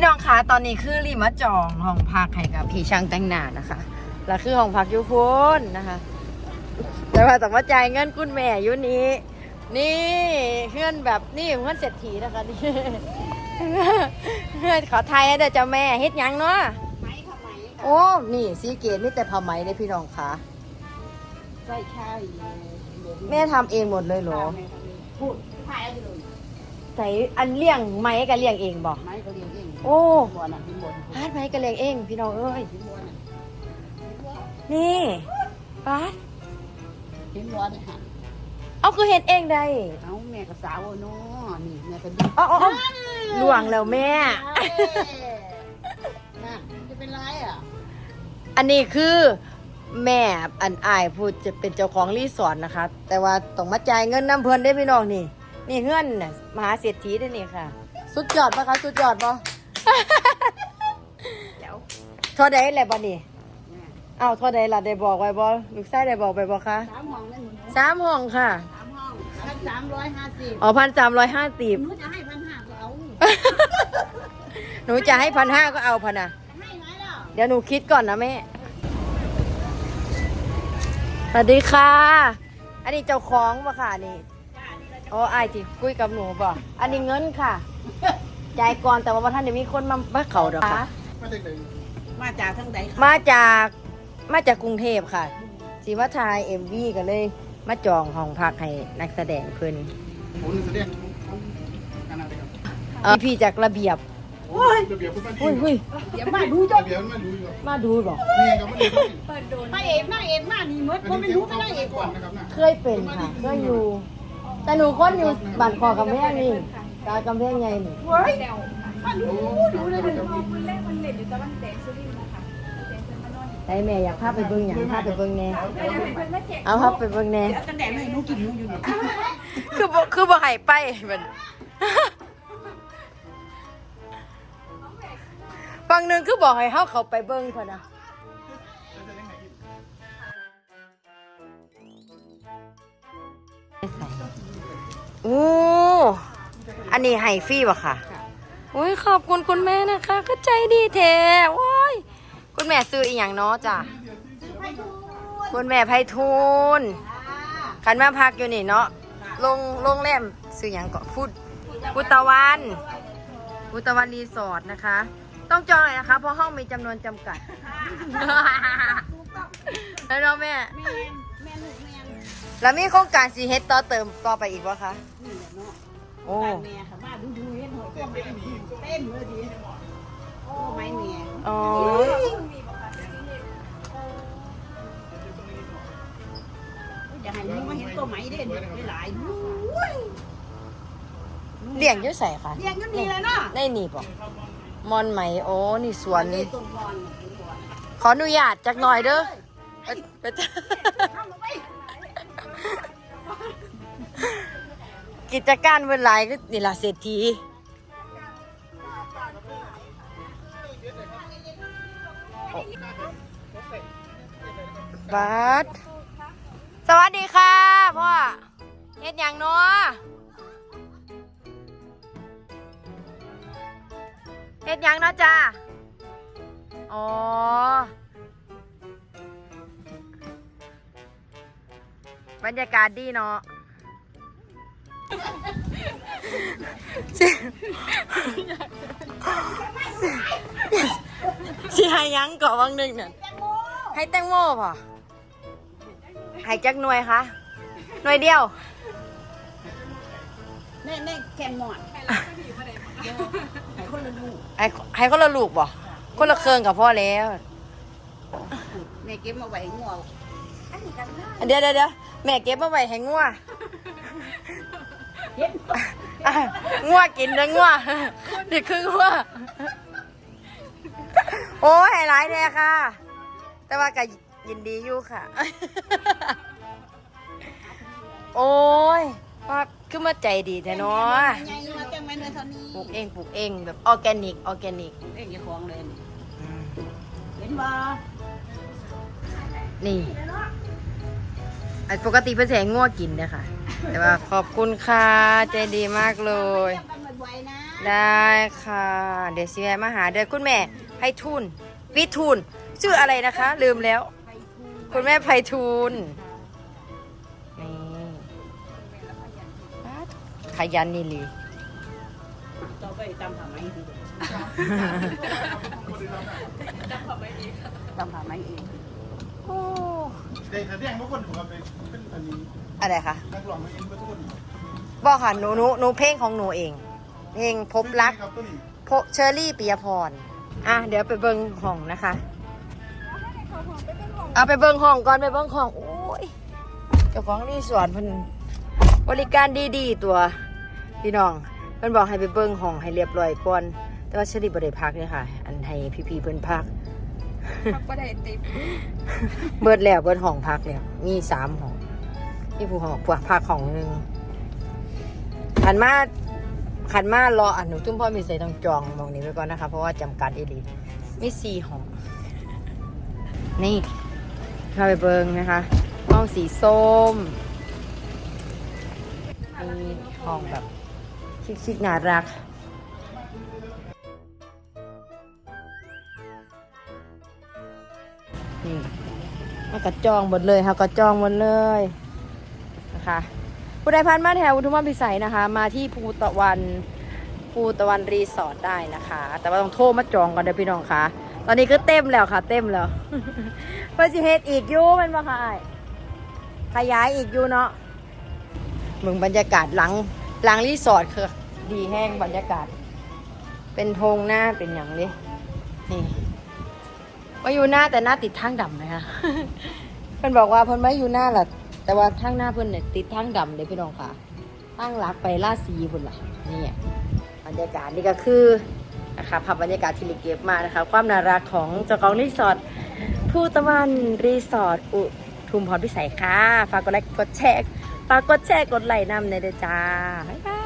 พี่น้องคะตอนนี้คือรีมาจองห้องพักให้กับพี่ช่างแต่งหน้านะคะ แล้วคือห้องพักอยุพุนนะคะ แต่ว่าต้องมาจ่ายเงินคุณแม่อยู่นี้ นี่เพื่อนแบบนี่เพื่อนเศรษฐีนะคะนี่เพื่อนขอไทยให้แต่เจ้าแม่เฮ็ดหยังเนาะโอ้นี่สีเกตมีแต่ผ้าไหมเลยพี่น้องคะใช่ใช่แม่ทำเองหมดเลยเหรอพูดถ่ายเอาไปเลยใส่อันเลี้ยงไหมก็เลี้ยงเองบอกไม้ก็เรียงเอง โอ้บัวน่ะพิมพ์บัวพาดไหมก็เลี้ยงเอง พี่น้องเอ้ยพิมพ์บัวน่ะนี่ป้าดพิมพ์บัวเนี่ยฮะเอาคือเห็นเองได้เอาแม่กับสาวเนาะนี่แม่ก็ดีอ๋ออ๋ออ๋อหลวงแล้วแม่ น่ะจะเป็นไรอะอันนี้คือแม่อันอายพูดจะเป็นเจ้าของรีสอร์ทนะคะ แต่ว่าต้องมาจ่ายเงินน้ำเพลินได้อพี่น้องนี่ นี่เงื่อนน่ะมหาเศรษฐีได้อนี่ค่ะ สุดยอดปะคะ สุดยอดปะ เดี๋ยวเท่าใดแหละบ่นี่แม่เอ้าเท่าใดล่ะได้บอกไว้บ่ลูกชายได้บอกไปบ่คะสามห้องนั่นหนูสามห้องค่ะสามห้องพันสามร้อยห้าสิบอ๋อพันสามร้อยห้าสิบหนูจะให้พันห้าก็เอาหนูจะให้พันห้าก็เอาพันนะให้ไหมล่ะเดี๋ยวหนูคิดก่อนนะแม่สวัสดีค่ะ อันนี้เจ้าของปะค่ะนี่อ๋อไอายที่คุยกับหนูป่ะอันนี้เงินค่ะ จ่ายก่อนแต่ว่าบ่ท่านเดี๋ยวมีคนมาบ้าเขาเดี๋ยวค่ะ มาจากทางใดคะมาจากมาจากกรุงเทพค่ะสีมาทายเอ็มวีก็เลย มาจองห้องพักให้นักแสดงเพิ่นผมแสดงขนาดไหนครับเออพี่จากระเบียบระเบียบคุณป้าอุ้ยอุ้ยเดี๋ยวมาดูจ้ะระเบียบมันดูอยู่มาดูบอก นี่ก็ไม่ดูพระเอกนางเอกมานี่หมดเพราะไม่รู้ไม่นางเอกก่ก่ออนนนะครับนะเคยเป็นค่ะ เคยอยู่ แต่หนูคนอยู่บ้านคอกำแพงนี่ ตากำแพงใหญ่นี่เฮ้ยมาดูดูเลยดูได้แม่อยากพาไปเบิ่งหยังพาไปเบิ่งแหน่เอาพาไปเบิ่งแหน่กันแดดให้หนูกินหนูอยู่นี่คือบ่คือบ่ให้ไปมันฝั่งหนึงคือบอกให้เฮาเข้าไปเบิ่งพุ่นน่ะโอ้ อันนี้ให้ฟรีบ่ค่ะอุ้ยขอบคุณคุณแม่นะคะ ก็ใจดีแท้โอ้ยคุณแม่ซื้ออีหยังเนาะจ้ะคุณแม่ไพฑูรย์คันมาพักอยู่นี่เนาะลงลงแรมซื้ออย่างเกาะพุทธพุทธวันพุทธวันรีสอร์ทนะคะ ต้องจองเลยนะคะ เพราะห้องมีจำนวนจำกัดแล้วเนาะแม่ แม่แม่ลูกแม่แล้วมีโครงการสีเฮ็ดต่อเติมต่อไปอีกวะคะ นี่แหละเนาะ โอ้ บ้านแม่ค่ะบ้านดูดูเห็นหัวก็ไม่ดีเต็มเลยดีโอ้ไม่แม่อ๋อจะให้หนูมาเห็นตัวไหมเด่นหลายดูเลี้ยงอยุ่ใส่ค่ะเรียงกันนี่เลยเนาะได้หนีบอะมอนไหมโอ้นี่สวนนี่ต้นบอลขออนุญาตจักหน่อยเด้อไปไปจ้ะเข้ามาไป กิจการเวลายก็นี่ละเศรษฐีบัสสวัสดีค่ะพ่อเฮ็ดหยังเนาะเฮ็ดหยังเนาะจ้าอ๋อบรรยากาศดีเนาะ สิสิให้หยังก่อวังหนึ่งน่ะให้แตงโมป่ะให้จักหน่วยคะหน่วยเดียวแน่แน่แกงหมอนให้คนละลูกให้ให้คนละลูกป่ะคนละเครื่องกับพ่อแล้วแม่เก็บมาไว้งัวเดี๋ยวเดี๋ยวเดี๋ยวแม่เก็บมาไว้ให้งัวเก็บ อะงัวกินแล้วงัวนี่คืองัวโอ้ยให้หลายแท้ค่ะ แต่ว่าก็ยินดีอยู่ค่ะ โอ้ยว่าคือมาใจดีแท้เนาะใหญ่มาแกงแม่เนื้อเท่านี้ปลูกเองปลูกเองแบบออร์แกนิกออร์แกนิก เอ็งอย่าของเลยเห็นบ่นี่ อันปกติเพื่อนแสงงัวกินเนยคะแต่ว่าขอบคุณค่ะใจดีมากเลยเรียกกันบ่อยๆนะได้ค่ะ เดี๋ยวสิแวะมาหาเดี๋ยวคุณแม่ไพฑูรย์วิทูลชื่ออะไรนะคะ ลืมแล้ว คุณแม่ไพฑูรย์นี่ขยันนี่ลีต่อไปตามหาไม้ดีตามหาไม้เองโอ้ เด็กแสดงทุกคนผมเป็นเป็นอันนี้อะไรคะนักร้องมาเองทุนบอกค่ะหนูหนูหนูเพลงของหนูเอง เพลงพบรักครับตัวนี้พเชอรี่ปิยพรอะเดี๋ยวไปเบิ้งห้องนะคะ เอาไปเบิ้งห้องก่อนไปเบิ้งห้องโอ้ยเจ้าของรีสอร์ทเพิ่นบริการดีๆตัวพี่น้องเพิ่นบอกให้ไปเบิ้งห้องให้เรียบร้อยก่อนแต่ว่าเชอรี่บ่ได้พักเลยค่ะ อันให้พี่ๆเพิ่นพัก พัก็ได้ติปเบิดแล้วเบิดห้องพักแล้วมีสามห้องมีผู้ห้องพวกพักห้องหนึ่งขันมาขันมารออนุทุ่มพ่อมีใส่ต้องจองมองนี้ไปก่อนนะคะ เพราะว่าจำกัดอีลีมีสี่ห้อง นี่เข้าไปเบิงนะคะ ห้องสีส้ม มีห้องแบบ ชิคๆน่ารัก นี่มันก็จองหมดเลยค่ะก็จองหมดเลยนะคะผู้ใดผ่านมาแถวอุทุมพรพิสัยนะคะ มาที่ภูตะวันภูตะวันรีสอร์ทได้นะคะ แต่ว่าต้องโทรมาจองก่อนเด้อพี่น้องค่ะ ตอนนี้ก็เต็มแล้วค่ะ เต็มแล้วเพื่อสิเฮ็ดอีกยูมันบ่ค่ะอ้ายขยายอีกยูเนาะมึงบรรยากาศหลังหลังรีสอร์ทคือ ดีแห้งบรรยากาศ เป็นธงหน้าเป็นอย่างนี้นี่ ว่าอยู่หน้าแต่หน้าติดทางดำนะคะเพิ่นบอกว่าเพิ่นไม่อยู่หน้าหรอกแต่ว่าทางหน้าเพิ่นเนี่ยติดทางดำเลยพี่น้องค่ะทางหลักไปล่าสีพุ่นล่ะนี่บรรยากาศนี่ก็คือนะคะภาพบรรยากาศที่ลิเก็บมานะคะ ความน่ารักของเจ้าของรีสอร์ทผู้ตะวันรีสอร์ทอุทุมพรพิสัยค่ะ ฝากกดไลค์กดแชร์ฝากกดแชร์กดไลค์นำในเด้อจ้าบ๊ายบาย